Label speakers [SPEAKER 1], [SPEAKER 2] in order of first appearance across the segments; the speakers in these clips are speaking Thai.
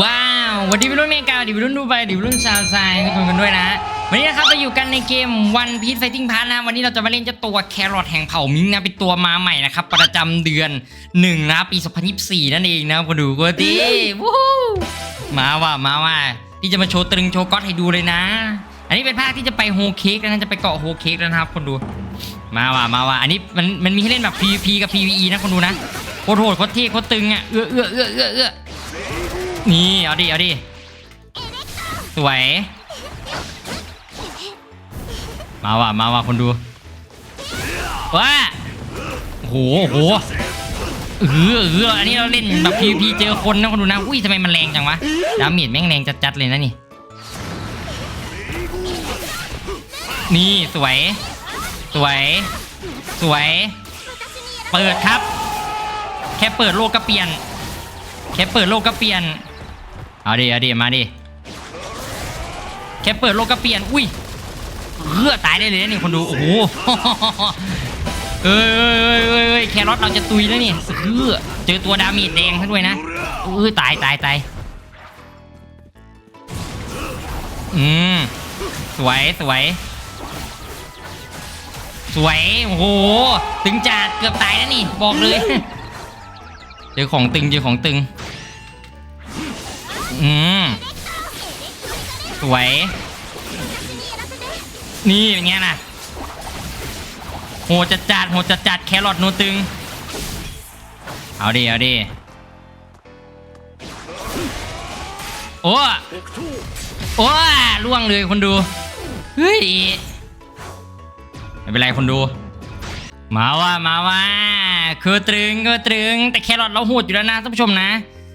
[SPEAKER 1] ว้าววันนี้พี่รุ่นเมกาดิพี่รุ่นดูไปดิพี่รุ่นชาวไซทุกคนกันด้วยนะ วันนี้นะครับเราอยู่กันในเกม One Piece Fighting Pass นะวันนี้เราจะมาเล่นเจ้าตัวแครอทแห่งเผ่ามิงนะเป็นตัวมาใหม่นะครับ ประจำเดือน1นะปี 2024 นั่นเองนะมาดูกูดีวู้มาว่ะมาว่ะที่จะมาโชว์ตรึงโชว์ก๊อตให้ดูเลยนะ อันนี้เป็นภาคที่จะไปโฮเค้กนะจะไปเกาะโฮเค้กแล้วนะครับ คนดู มาว่ะมาว่ะอันนี้มันมันมีให้เล่นแบบ PVP กับ PVE นะคนดูนะโคตรโหดโคตรเท่โคตรตึงอะเออเอื้อเอื้อเอื้อเอื้อ นี่เอาดิเอาดิสวย มาว่ะมาว่ะคนดูว้าโหโหเออเอออันนี้เราเล่นแบบ PVP เจอคนนะคนดูนะอุ้ยทำไมมันแรงจังวะดาเมจแม่งแรงจัดๆเลยนะนี่ นี่สวย สวย สวย เปิดครับ แค่เปิดโลกก็เปลี่ยน แค่เปิดโลกก็เปลี่ยน เอาดิเอาดิมาดิแค่เปิดโลกก็เปลี่ยนอุ้ยเฮือตายได้เลยนี่คนดูโอ้โหเอ้ยเอ้ยเอ้ยเอ้ยแครอทเราจะตุยแล้วนี่เฮือเจอตัวดาเมจแดงซะด้วยนะเออตายตายตายอืมสวยสวยสวยโอ้โหตึงจัดเกือบตายแล้วนี่ บอกเลย เจอของตึงเจอของตึง อืมสวย นี่เป็นไงน่ะโหจัดจัดโหจัดจัดแครอทโนตึง เอาดิ เอาดิ โอ้ โอ้ล่วงเลยคนดู เฮ้ย ไม่เป็นไรคนดู มาว่ามาว่า คือตรึงคือตรึง แต่แครอทเราโหดอยู่แล้วนะท่านผู้ชมนะ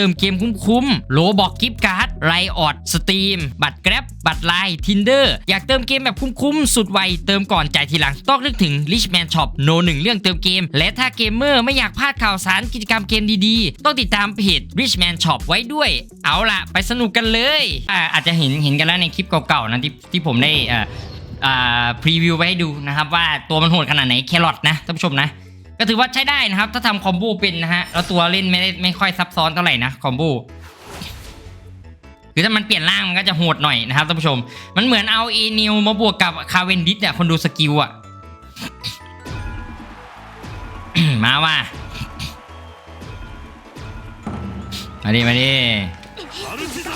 [SPEAKER 1] ิติมเกมคุ้มๆโลบอกกิฟต์การ์ดไรออดสตรีมบัตรแกร็บบัตรไลน์ทินเดอร์อยากเติมเกมแบบคุ้มๆ สุดไว เติมก่อนจ่ายทีหลัง ต้องนึกถึง Richman Shop โนหนึ่งเรื่องเติมเกม และถ้าเกมเมอร์ไม่อยากพลาดข่าวสารกิจกรรมเกมดีๆ ต้องติดตามเพจ Richman Shop ไว้ด้วย เอาล่ะ ไปสนุกกันเลยอ่าอาจจะเห็นเห็นกันแล้วในคลิปเก่าๆนะที่ที่ผมได้อ่าพรีวิวไว้ให้ดูนะครับว่าตัวมันโหดขนาดไหนแครอทนะท่านผู้ชมนะ ก็ถือว่าใช้ได้นะครับ ถ้าทำคอมโบเป็นนะฮะแล้วตัวเล่นไม่ได้ไม่ค่อยซับซ้อนเท่าไหร่นะคอมโบคือถ้ามันเปลี่ยนร่างมันก็จะโหดหน่อยนะครับท่านผู้ชม มันเหมือนเอาเอนิวมาบวกกับคาเวนดิสเนี่ยคนดูสกิลอะมาว่ามาดิมาดิ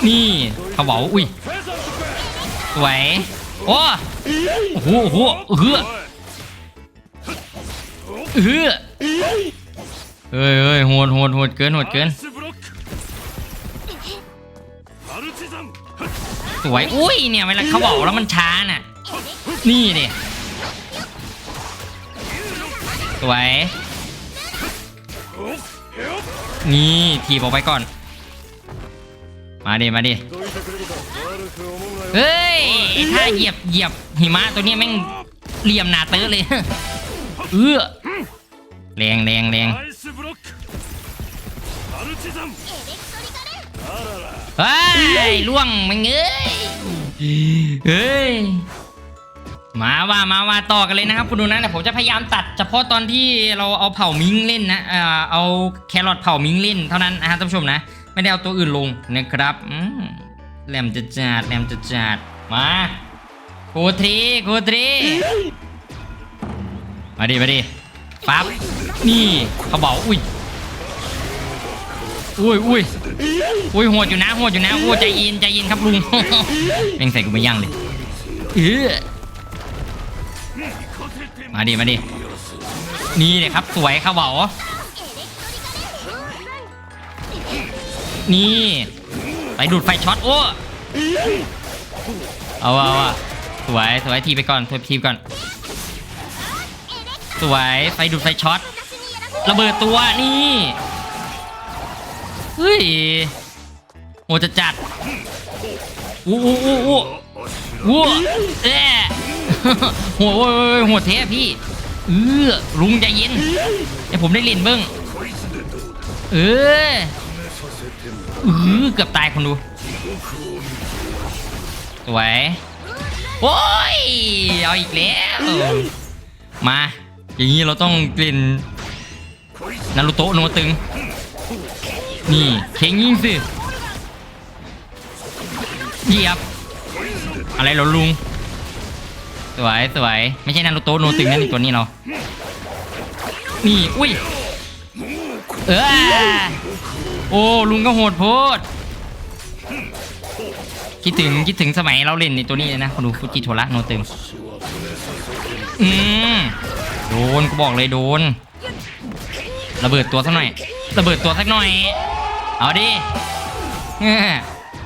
[SPEAKER 1] นี่เขาบอกว่าอุ้ยสวยโอ้โอ้โหโอ้โหเฮือ เฮือเฮ้ยเฮ้ยโหดโหดโหดเกินโหดเกินสวยอุ้ยเนี่ยเวลาเขาบอกแล้วมันช้าน่ะนี่ดิสวยนี่ทีบออกไปก่อน มาดิมาดิเฮ้ยถ้าเหยียบเหยียบหิมะตัวนี้แม่งเหลี่ยมหนาเตอะเลยเออ แรงแรงแรงเฮ้ยล่วงมึงเอ้ยเฮ้ยมาว่ามาว่าต่อกันเลยนะครับคุณดูนะแต่ผมจะพยายามตัด เฉพาะตอนที่เราเอาเผ่ามิงเล่นนะเอ่อเอาแครอทเผ่ามิงเล่นเท่านั้นนะครับท่านผู้ชมนะ ไม่ได้เอาตัวอื่นลงนะครับอืมแหลมจะจัดแหลมจะจัดมาโคตรีโคตรีมาดิมาดิ ปั๊บนี่เขาบอกอุ้ยอุ้ยอุ้ยอุ้ยโหดอยู่นะโหดอยู่นะโอ้ใจเย็นใจเย็นครับลุงแม่งใส่กูไม่ยั่งเลยเออมาดิมาดินี่เลยครับสวยเขาบอกนี่ไปดูดไฟช็อตโอ้เอาเอาอะสวยสวยทีไปก่อนทีไปก่อน วยไฟดูดไฟช็อตระเบิดตัวนี่เฮ้ยโหจะจัดอู้อู้อู้อู้อู้เอ๊ะโหโหโหดเทพี่เออลุงใจเย็นเดี๋ยวผมได้ล่นเบิ้งเออเออเกือบตายคนดูสวยโอ้ยเอาอีกแล้วมา อย่างนี้เราต้องกลิ่นนารุโตะโนตึง นี่เข่งยิงสิเหยียบ อะไรเหรอลุง สวยสวยไม่ใช่นารุโตะโนตึงนั่นนี่ตัวนี้เรา นี่ อุ้ย เออโอ้ลุงก็โหดโพดคิดถึงคิดถึงสมัยเราเล่นในตัวนี้เลยนะคนดูฟูจิโทระโนตึงอืม โดนกูบอกเลยโดน ระเบิดตัวสักหน่อย ระเบิดตัวสักหน่อย เอาดิ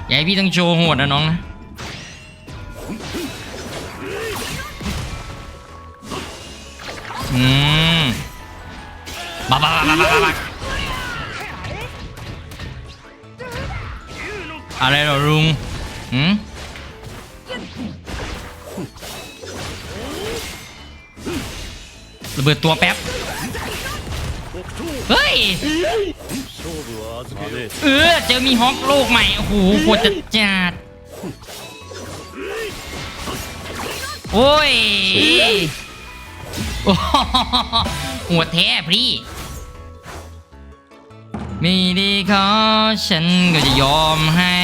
[SPEAKER 1] อย่าให้พี่ต้องโชว์โหดนะน้องนะอืมบ้าบ้าบ้าบ้าบ้าบ้าอะไรเหรอลุงหืม ระเบิดตัวแป๊บ เฮ้ย เออ เจอมีฮอกโลกใหม่ โอ้โหปวดจัดจัดโอ้ยโอ้โหหัวแท้พี่ม่ได้ขอฉันก็จะยอมให้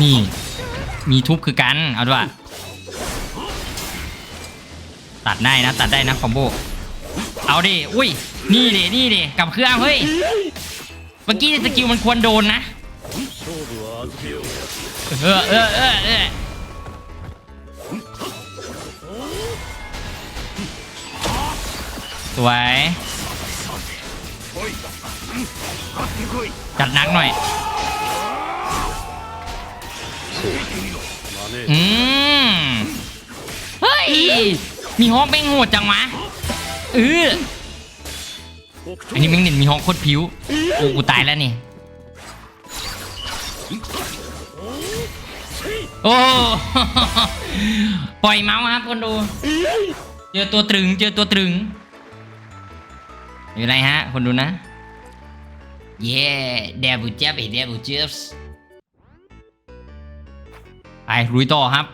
[SPEAKER 1] นี่ มีทุบคือกัน เอาด้วย ตัดได้นะ ตัดได้นะคอมโบ เอาดิ อุ้ย นี่ดิ นี่ดิกับเครื่องเฮ้ย เมื่อกี้สกิลมันควรโดนนะ เออเออเออเออสวย จัดนักหน่อย อืม เฮ้ย มีฮอกแม่งโหดจังวะเอออันนี้แม่งเด่นมีฮอกโคตรผิวโอ้กูตายแล้วนี่โอ้ปล่อยเมาส์ครับคนดูเจอตัวตรึงเจอตัวตรึงอยู่ไรฮะ คนดูนะ เย้เดบูเจ็บเดบูเจ็บไปลุยต่อครับ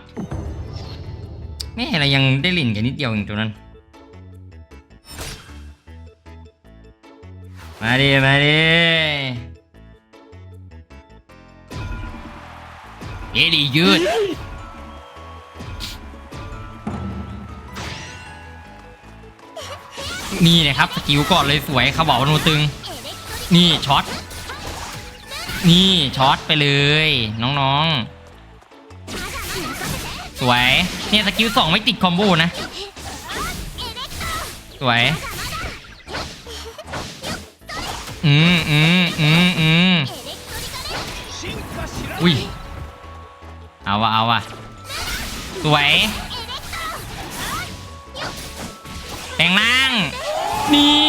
[SPEAKER 1] แม่เรายังได้ลิ่นกันนิดเดียวเองตัวนั้น มาดิ มาดิเอดียืดนี่นะครับสกิลก่อนเลยสวยเขาบอกว่าโนตึง นี่ช็อต นี่ช็อตไปเลย น้องๆ สวย เนี่ยสกิลสองไม่ติดคอมโบนะ สวย อืมอืมอืมอืมอุ้ย เอาวะเอาวะสวยแปลงล่าง นี่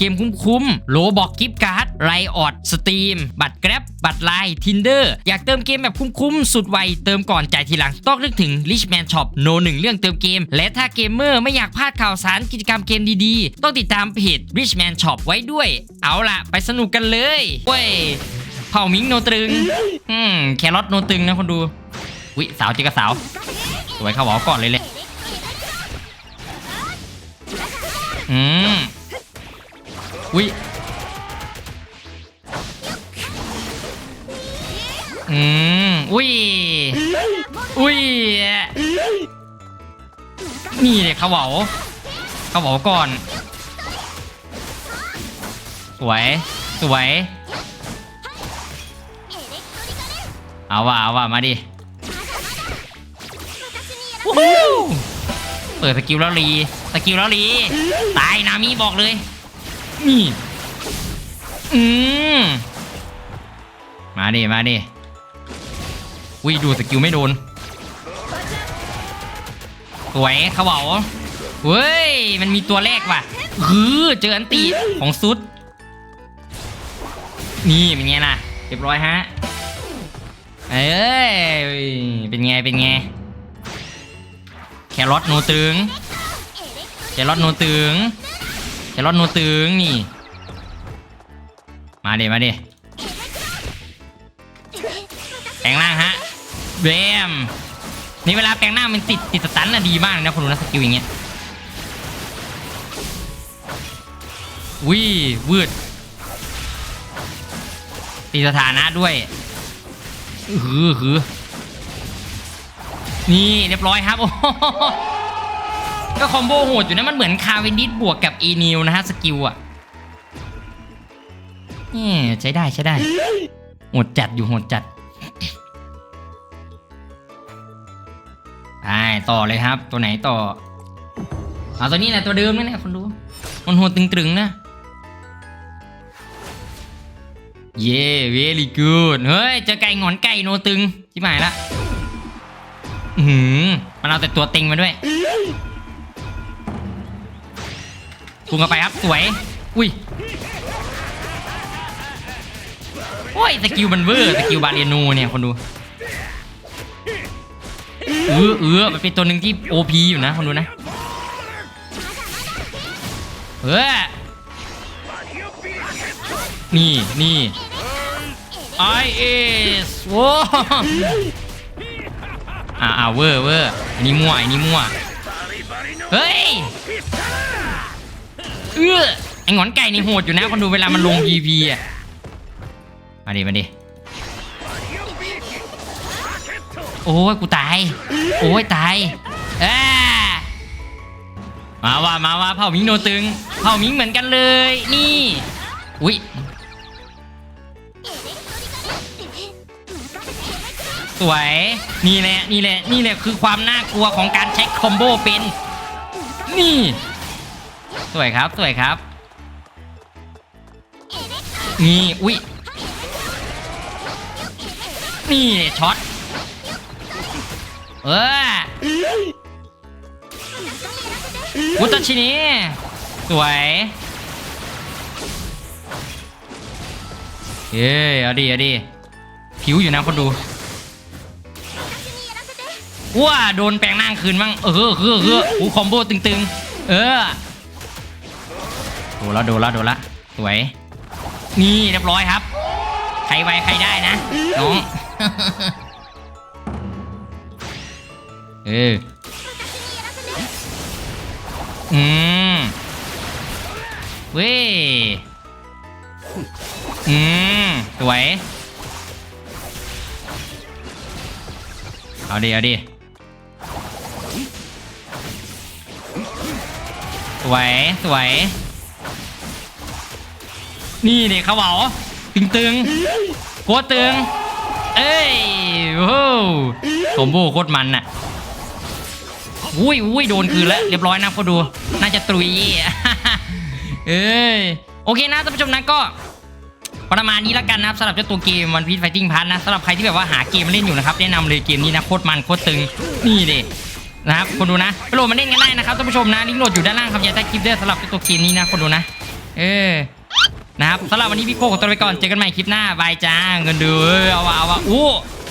[SPEAKER 1] กมคุ้มๆโลบอกกิฟต์การ์ดไรออดสตรีมบัตรแกร็บบัตรไลน์ทินเดอร์อยากเติมเกมแบบคุ้มๆ สุดไว เติมก่อนจ่ายทีหลัง ต้องนึกถึง Richman Shop โนหนึ่งเรื่องเติมเกม และถ้าเกมเมอร์ไม่อยากพลาดข่าวสารกิจกรรมเกมดีๆ ต้องติดตามเพจ Richman Shop ไว้ด้วย เอาล่ะ ไปสนุกกันเลยเว้ยเผ่ามิงโนตรึงอืมแครอทโนตึงนะคนดูวิสาวเจอกับสาวสวยเขาบอกก่อนเลยเลยอืม วิอืมอุ้ยอุ้ยนี่เลยเขาบอกเขาบอกก่อน สวย สวย เอาว่ะเอาว่ะมาดิวู้ฮู้เปิดสกิลแล้วรี สกิลแล้วรี ตายนามิบอกเลย นี่ อืมมาดิ มาดิวิดูสกิลไม่โดน สวยเขาบอกเฮ้ย มันมีตัวแรกว่ะฮือเจออันตีของซุด นี่เป็นไงล่ะ เรียบร้อยฮะ เอ้ย เป็นไง เป็นไง แครอทโนตึง แครอทโนตึง แครอทโนตึงนี่ มาเดมาเดแปลงร่างฮะเบมนี่เวลาแปลงร่ามันติดติดสตันนะดีมากเลยนะคุณดูนะสกิลอย่างเงี้ยวิวืดตีสถานะด้วยหือหือนี่เรียบร้อยครับ โอ้ ก็คอมโบโหดอยู่นะมันเหมือนคาเวนดิสบวกกับอีนิวนะฮะสกิลอะนี่ใช้ได้ใช้ได้โหดจัดอยู่โหดจัดไปต่อเลยครับ ตัวไหนต่อเอาตัวนี้แหละตัวเดิมนี่แหละคนดูมันโหดตึงๆนะ เย่เวลี่กูดเฮ้ยเจอไก่หงอนไก่โนตึงชิบหายละ อือหือมันเอาแต่ตัวต็งมาด้วย พุ่งเข้าไปครับสวย อุ้ยโอ้ยสกิลมันเวอร์สกิลบาเรียนูเนี่ยคนดูเออเออมันเป็นตัวหนึ่งที่โอพีอยู่นะคนดูนะเฮ้ยนี่นี่ I S โว้อ่าอ่าเวอร์เวอร์อันนี้มั่วอันนี้มั่วเฮ้ย เออไอหงอนไก่นี่โหดอยู่นะคนดูเวลามันลง PV อะมาดิมาดิโอ้ยกูตาย โอ้ยตายอ่ามาว่ามาว่าเผ่ามิงโนตึง เผ่ามิงเหมือนกันเลย นี่ อุ้ยสวย นี่แหละ นี่แหละ นี่แหละคือความน่ากลัวของการใช้คอมโบเป็น นี่ สวยครับ สวยครับ นี่อุ้ยนี่ช็อต เออวุตชินีสวย เย้เอาดิเอาดิผิวอยู่นะคนดูว้าโดนแปลงร่างคืนมั้งเออเออเออเออหูคอมโบตึงๆ เออ ดนละโดนละโดนละสวย นี่เรียบร้อยครับ ใครไวใครได้นะน้องเอออืมเว้ยอืมสวย เอาดิเอาดิสวย สวย นี่เด็กเขาบอกตึงตึงๆโคตรตึง เอ้ยโอ้โหคอมโบโคตรมันน่ะอุ้ยอุ้ยโดนคืนแล้วเรียบร้อยนะพอดู น่าจะตรุยเอ้ยโอเคนะท่านผู้ชมนะก็ประมาณนี้แล้วกันนะครับสำหรับเจ้าตัวเกมวันพี e ไฟติ้งพั s นะสำหรับใครที่แบบว่าหาเกมมาเล่นอยู่นะครับแนะนำเลยเกมนี้นะโคตรมันโคตรตึงนี่เด็นะครับคนดูนะไปโหลดมาเล่นกันได้นะครับท่านผู้ชมนะลิงก์โหลดอยู่ด้านล่างครับอย่าใต้คลิปเด้อสำหรับเจ้าตัวเกมนี้นะคนดูนะ เออ นะครับสำหรับวันนี้พี่โก้ขอตัวไปก่อนเจอกันใหม่คลิปหน้าบายจ้าเงินดูเออเอาวะเอาวะอู้